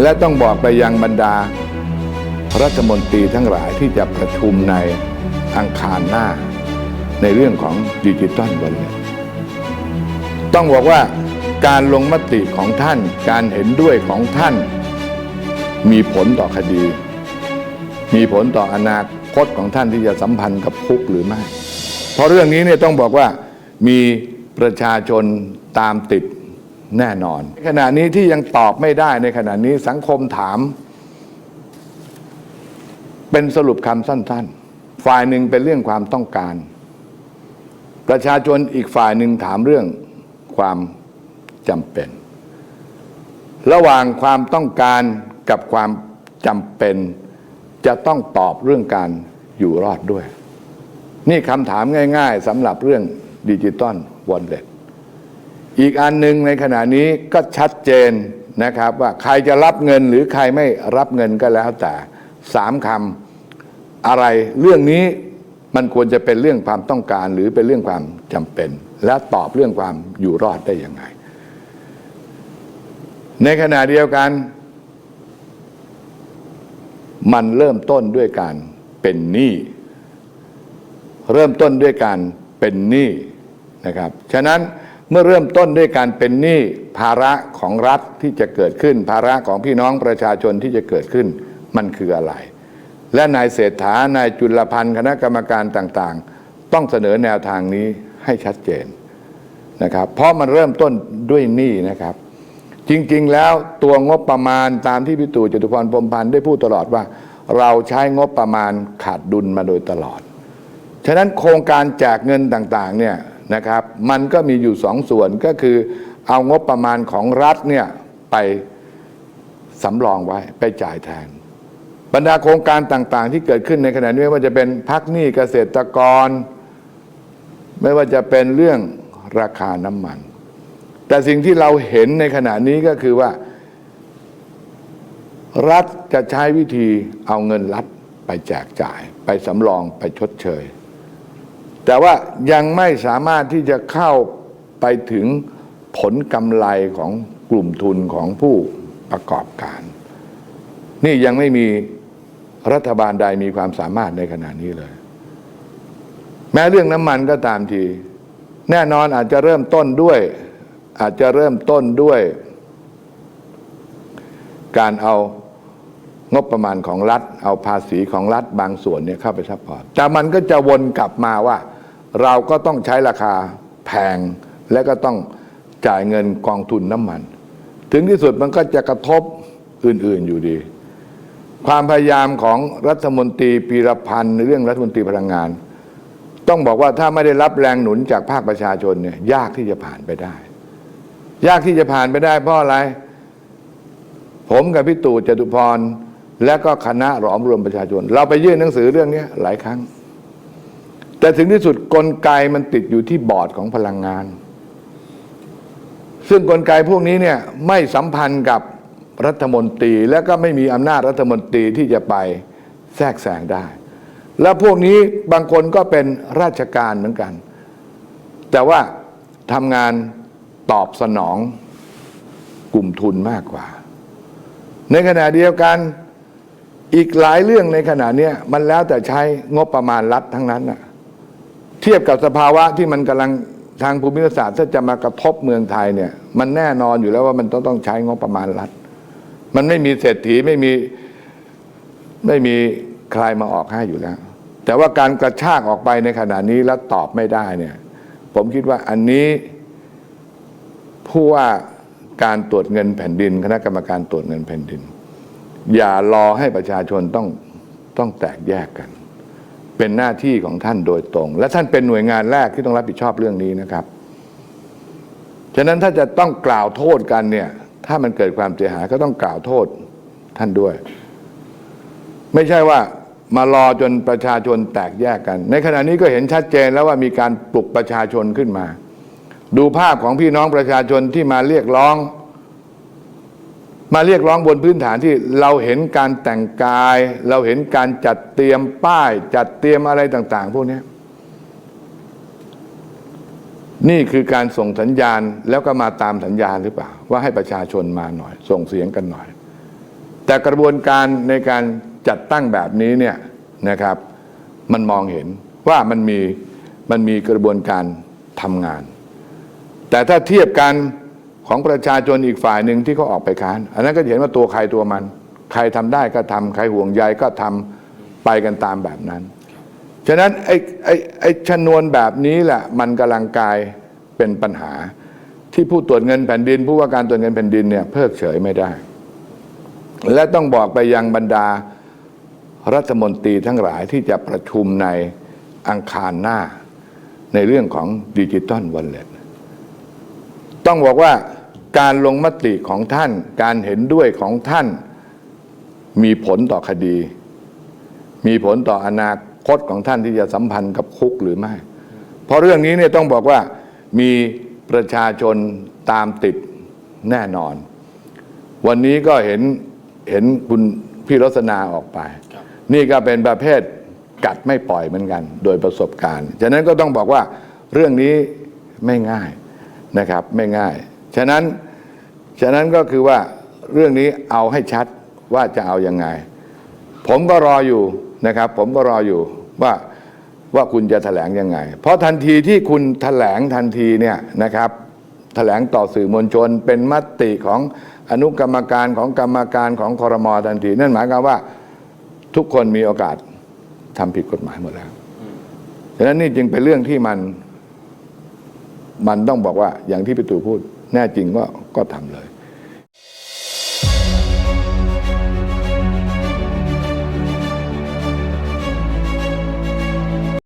และต้องบอกไปยังบรรดา รัฐมนตรีทั้งหลายที่จะประชุมในอังคารหน้า ในเรื่องของดิจิตอลวอลเล็ต้องบอกว่าการลงมติของท่าน การเห็นด้วยของท่าน มีผลต่อคดี มีผลต่ออนาคตของท่านที่จะสัมพันธ์กับคุกหรือไม่ เพราะเรื่องนี้เนี่ยต้องบอกว่ามีประชาชนตามติด แน่นอน ขณะนี้ที่ยังตอบไม่ได้ในขณะนี้สังคมถาม เป็นสรุปคำสั้น ๆ ฝ่ายหนึ่งเป็นเรื่องความต้องการ ประชาชนอีกฝ่ายหนึ่งถามเรื่องความจำเป็น ระหว่างความต้องการกับความจำเป็น จะต้องตอบเรื่องการอยู่รอดด้วย นี่คำถามง่าย ๆสำหรับเรื่องดิจิตอลวอลเล็ต อีกอันหนึ่งในขณะนี้ก็ชัดเจนนะครับว่าใครจะรับเงินหรือใครไม่รับเงินก็แล้วแต่สามคำอะไรเรื่องนี้มันควรจะเป็นเรื่องความต้องการหรือเป็นเรื่องความจำเป็น และตอบเรื่องความอยู่รอดได้ยังไง ในขณะเดียวกัน มันเริ่มต้นด้วยการเป็นหนี้เริ่มต้นด้วยการเป็นหนี้นะครับ ฉะนั้น เมื่อเริ่มต้นด้วยการเป็นหนี้ภาระของรัฐที่จะเกิดขึ้น ภาระของพี่น้องประชาชนที่จะเกิดขึ้นมันคืออะไร และนายเศรษฐานายจุลพันธ์คณะกรรมการต่างๆ ต้องเสนอแนวทางนี้ให้ชัดเจนนะครับเพราะมันเริ่มต้นด้วยหนี้นะครับ จริงๆแล้วตัวงบประมาณตามที่พิตู่จตุพรพรมพันธ์ได้พูดตลอดว่า เราใช้งบประมาณขาดดุลมาโดยตลอด ฉะนั้นโครงการแจกเงินต่างๆเนี่ย นะครับ มันก็มีอยู่สองส่วนก็คือ เอางบประมาณของรัฐเนี่ยไปสำรองไว้ไปจ่ายแทน บรรดาโครงการต่างๆ ที่เกิดขึ้นในขณะนี้ไม่ว่าจะเป็นพักหนี้เกษตรกร ไม่ว่าจะเป็นเรื่องราคาน้ำมัน แต่สิ่งที่เราเห็นในขณะนี้ก็คือว่า รัฐจะใช้วิธีเอาเงินรัฐไปแจกจ่าย ไปสำรองไปชดเชย แต่ว่ายังไม่สามารถที่จะเข้าไปถึงผลกำไรของกลุ่มทุนของผู้ประกอบการ นี่ยังไม่มีรัฐบาลใดมีความสามารถในขณะนี้เลย แม้เรื่องน้ำมันก็ตามที แน่นอนอาจจะเริ่มต้นด้วย อาจจะเริ่มต้นด้วย การเอางบประมาณของรัฐ เอาภาษีของรัฐบางส่วนเนี่ยเข้าไปซัพพอร์ตแต่มันก็จะวนกลับมาว่า เราก็ต้องใช้ราคาแพงและก็ต้องจ่ายเงินกองทุนน้ำมัน ถึงที่สุดมันก็จะกระทบอื่นๆอยู่ดี ความพยายามของรัฐมนตรีปีรพันธ์ในเรื่องรัฐมนตรีพลังงาน ต้องบอกว่าถ้าไม่ได้รับแรงหนุนจากภาคประชาชนเนี่ยยากที่จะผ่านไปได้ ยากที่จะผ่านไปได้เพราะอะไร ผมกับพี่ตู่จตุพรและก็คณะหลอมรวมประชาชน เราไปยื่นหนังสือเรื่องนี้หลายครั้ง แต่ถึงที่สุดกลไกมันติดอยู่ที่บอร์ดของพลังงาน ซึ่งกลไกพวกนี้เนี่ยไม่สัมพันธ์กับรัฐมนตรีและก็ไม่มีอำนาจรัฐมนตรีที่จะไปแทรกแซงได้ และพวกนี้บางคนก็เป็นราชการเหมือนกัน แต่ว่าทำงานตอบสนองกลุ่มทุนมากกว่า ในขณะเดียวกันอีกหลายเรื่องในขณะนี้มันแล้วแต่ใช้งบประมาณรัฐทั้งนั้นนะ เทียบกับสภาวะที่มันกำลังทางภูมิศาสตร์ถ้าจะมากระทบเมืองไทยเนี่ย มันแน่นอนอยู่แล้วว่ามันต้องต้องใช้งบประมาณรัฐ มันไม่มีเศรษฐีไม่มีไม่มีใครมาออกให้อยู่แล้ว แต่ว่าการกระชากออกไปในขณะนี้แล้วตอบไม่ได้เนี่ย ผมคิดว่าอันนี้ผู้ว่าการตรวจเงินแผ่นดิน คณะกรรมการตรวจเงินแผ่นดิน อย่ารอให้ประชาชนต้องต้องแตกแยกกัน เป็นหน้าที่ของท่านโดยตรง และท่านเป็นหน่วยงานแรกที่ต้องรับผิดชอบเรื่องนี้นะครับ ฉะนั้นถ้าจะต้องกล่าวโทษกันเนี่ย ถ้ามันเกิดความเสียหายก็ต้องกล่าวโทษท่านด้วย ไม่ใช่ว่ามารอจนประชาชนแตกแยกกัน ในขณะนี้ก็เห็นชัดเจนแล้วว่ามีการปลุกประชาชนขึ้นมา ดูภาพของพี่น้องประชาชนที่มาเรียกร้อง มาเรียกร้องบนพื้นฐานที่เราเห็นการแต่งกาย เราเห็นการจัดเตรียมป้าย จัดเตรียมอะไรต่าง ๆ พวกนี้นี่คือการส่งสัญญาณแล้วก็มาตามสัญญาณหรือเปล่า ว่าให้ประชาชนมาหน่อย ส่งเสียงกันหน่อย แต่กระบวนการในการจัดตั้งแบบนี้เนี่ยนะครับ มันมองเห็นว่ามันมีมันมีกระบวนการทำงาน แต่ถ้าเทียบกัน ของประชาชนอีกฝ่ายหนึ่งที่เขาออกไปค้าน อันนั้นก็เห็นว่าตัวใครตัวมัน ใครทำได้ก็ทำใครห่วงใยก็ทำไปกันตามแบบนั้น ฉะนั้นไอ้ไอ้ไอ้ชนวนแบบนี้แหละมันกำลังกลายเป็นปัญหา ที่ผู้ตรวจเงินแผ่นดิน ผู้ว่าการตรวจเงินแผ่นดินเนี่ยเพิกเฉยไม่ได้ และต้องบอกไปยังบรรดารัฐมนตรีทั้งหลายที่จะประชุมในอังคารหน้าในเรื่องของดิจิตอลวอลเล็ตต้องบอกว่า การลงมติของท่าน การเห็นด้วยของท่าน มีผลต่อคดี มีผลต่ออนาคตของท่านที่จะสัมพันธ์กับคุกหรือไม่ เพราะเรื่องนี้เนี่ยต้องบอกว่ามีประชาชนตามติดแน่นอน วันนี้ก็เห็นเห็นคุณพี่รสนาออกไป นี่ก็เป็นประเภทกัดไม่ปล่อยเหมือนกัน โดยประสบการณ์ ฉะนั้นก็ต้องบอกว่าเรื่องนี้ไม่ง่ายนะครับไม่ง่าย ฉะนั้น ฉะนั้นก็คือว่าเรื่องนี้เอาให้ชัดว่าจะเอายังไง ผมก็รออยู่นะครับ ผมก็รออยู่ว่าว่าคุณจะแถลงยังไง เพราะทันทีที่คุณแถลงทันทีเนี่ยนะครับแถลงต่อสื่อมวลชน เป็นมติของอนุกรรมการของกรรมการของคอรมอทันที นั่นหมายความว่าทุกคนมีโอกาสทำผิดกฎหมายหมดแล้วฉะนั้นนี่จึงเป็นเรื่องที่มัน มันต้องบอกว่าอย่างที่พี่ตู่พูด แน่จริงก็ก็ทำเลย